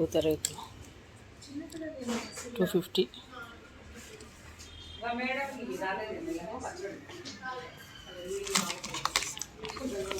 పూత రేకులు two fifty.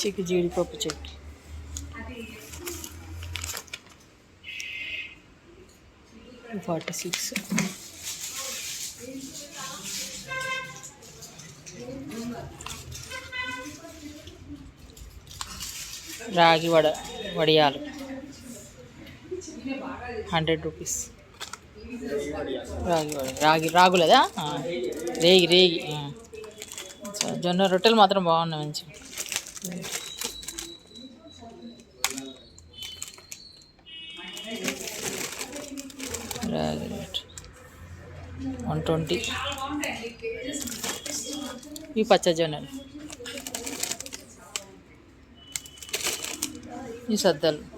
చిక్కి జీడిపప్పు చెట్టు. Forty six. రాగి వడ వడియాలు. Hundred rupees. రాగి రాగి రాగులదా? లేదా రేగి రేగి జొన్న రొట్టెలు మాత్రం బాగున్నాయి మంచిగా. రాగి రొట్టె. One twenty. ఈ పచ్చ జొన్నలు. ఈ సద్దలు.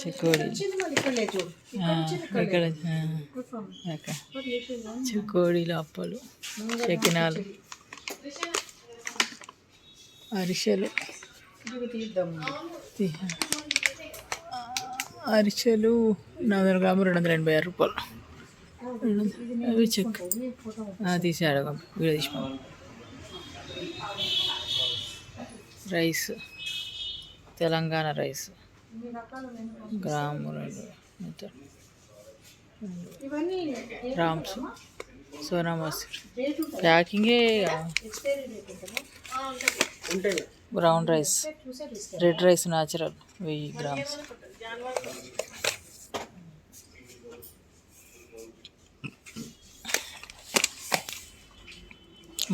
చిక్కోడి. ఇక్కడ చికోడీలు అప్పలు చెకినాలు. అరిసెలు. అరిసెలు నాలుగు వందల గ్రాములు రెండు వందల ఎనభై ఆరు రూపాయలు. రెండు అవి చెక్. తీసాడు వీడియో తీసుకో రైస్. తెలంగాణ రైస్. గ్రాములు grams Sona masoor ప్యాకింగే brown rice. Red rice natural వెయ్యి గ్రామ్స్.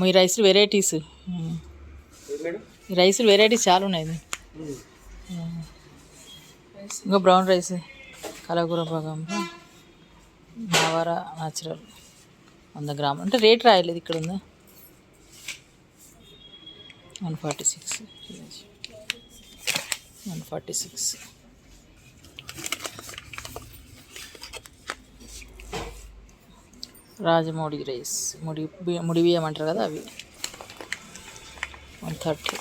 మీ రైస్ వెరైటీస్. ఈ రైస్ వెరైటీస్ చాలా ఉన్నాయి. ఇంకా బ్రౌన్ రైస్ కలగూర భాగం నవర న్యాచురల్ వంద గ్రాములు అంటే రేట్ రాయలేదు ఇక్కడ ఉందా one forty six one forty six Rajamudi rice ముడి బియ్యం ముడి బియ్యం అంటారు కదా అవి one thirty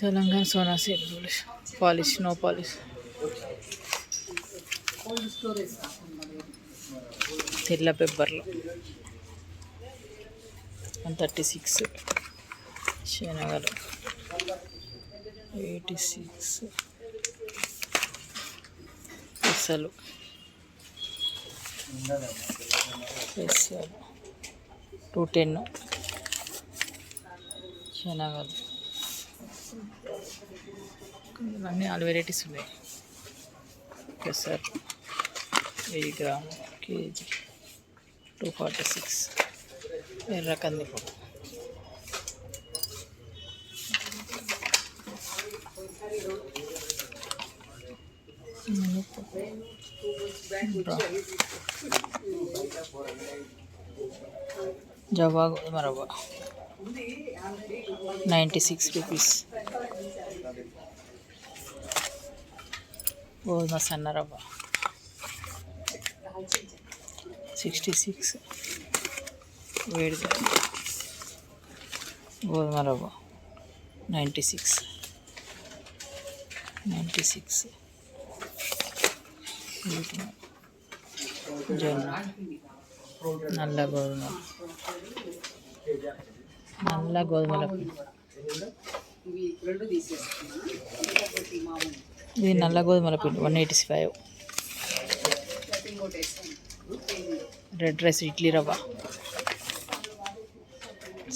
Telangana Sona seed polish polish no polish తెల్ల పెప్పర్లు వన్ థర్టీ సిక్స్ శనగలు ఎయిటీ సిక్స్ పెసలు పెసలు టూ టెన్ శనగలు అన్నీ ఆల్ వెరైటీస్ ఉన్నాయి. పెసర్ వెయ్యి gram KG two forty six ఎర్ర కందిపప్పు జవా గోధుమ రవ్వ నైంటీ సిక్స్ రూపీస్ గోధుమ సన్న రవ్వ. సిక్స్టీ సిక్స్ వేడిగా. గోధుమ రవ్వ. నైంటీ సిక్స్ నైంటీ సిక్స్ జొన్న. నల్ల గోధుమ. నల్ల గోధుమల ఇది నల్ల గోధుమల పిండి one eighty five red rice idli rava.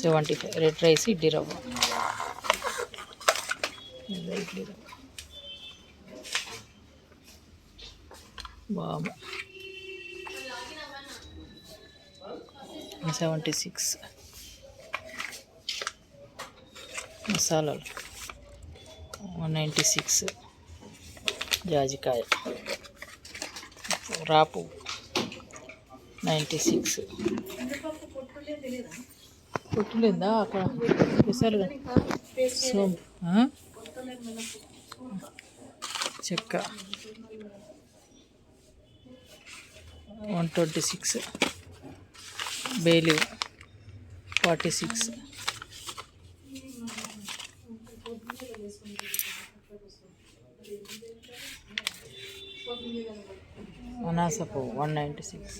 Seventy five red rice idli rava. Idli rava. బాబు సెవెంటీ సిక్స్ మసాలాలు వన్ నైంటీ సిక్స్ జాజికాయ రాపు నైంటీ సిక్స్ పొట్టులేదా అక్కడ పెసలు సోంపు ఆ? చెక్క one twenty six bay leaf forty six అనాస పువ్వు one ninety six.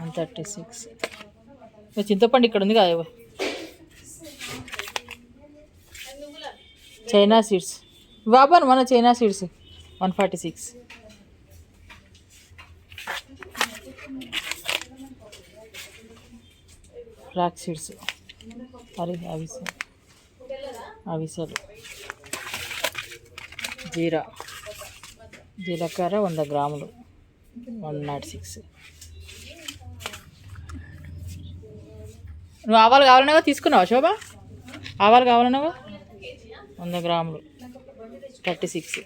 One thirty six. చింతపండు ఇక్కడ ఉంది కదా చైనా సీడ్స్. బాబాను మన China seeds. One forty six. Flax seeds. అరే అవిసె అవిసెలు జీరా. జీలకర్ర వంద గ్రాములు. One naught six. నువ్వు ఆవాలు కావాలన్నావా? తీసుకున్నావా శోభ? ఆవాలు కావాలన్నావా? వంద గ్రాములు. Thirty six.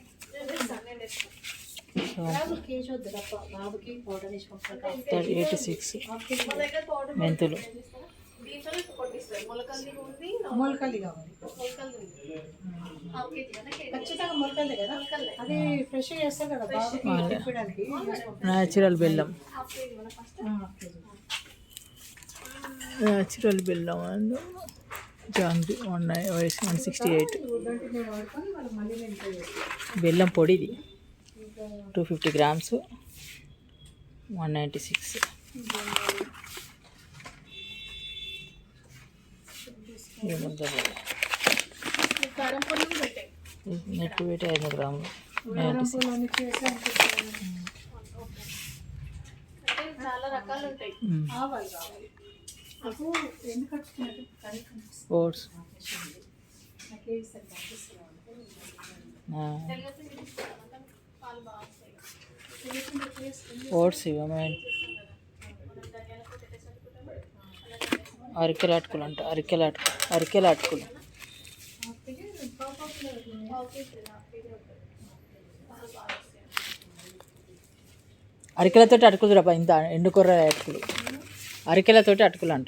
Eighty six. మెంతులు. మొలకల్లి కావాలి. ఖచ్చితంగా మొలకల్లి కదా? అది ఫ్రెష్ చేస్తారు కదా బాబుకి తిప్పడానికి న్యాచురల్ బెల్లం. న్యాచురల్ బెల్లం and jaggery one one sixty eight. బెల్లం పొడి ఇది two fifty grams one ninety six net పెట్టి ఐదు గ్రాములు. స్పోర్ట్స్. ఓట్స్ ఇవ్వమేండి అరికెలాటుకులు అంట అరికెలాటు అరికెలాటుకులు. అరికెలతోటి అటుకులు రా ఇంత ఎండుకొర్ర అటుకులు. అరికెలతోటి అటుకులు అంట.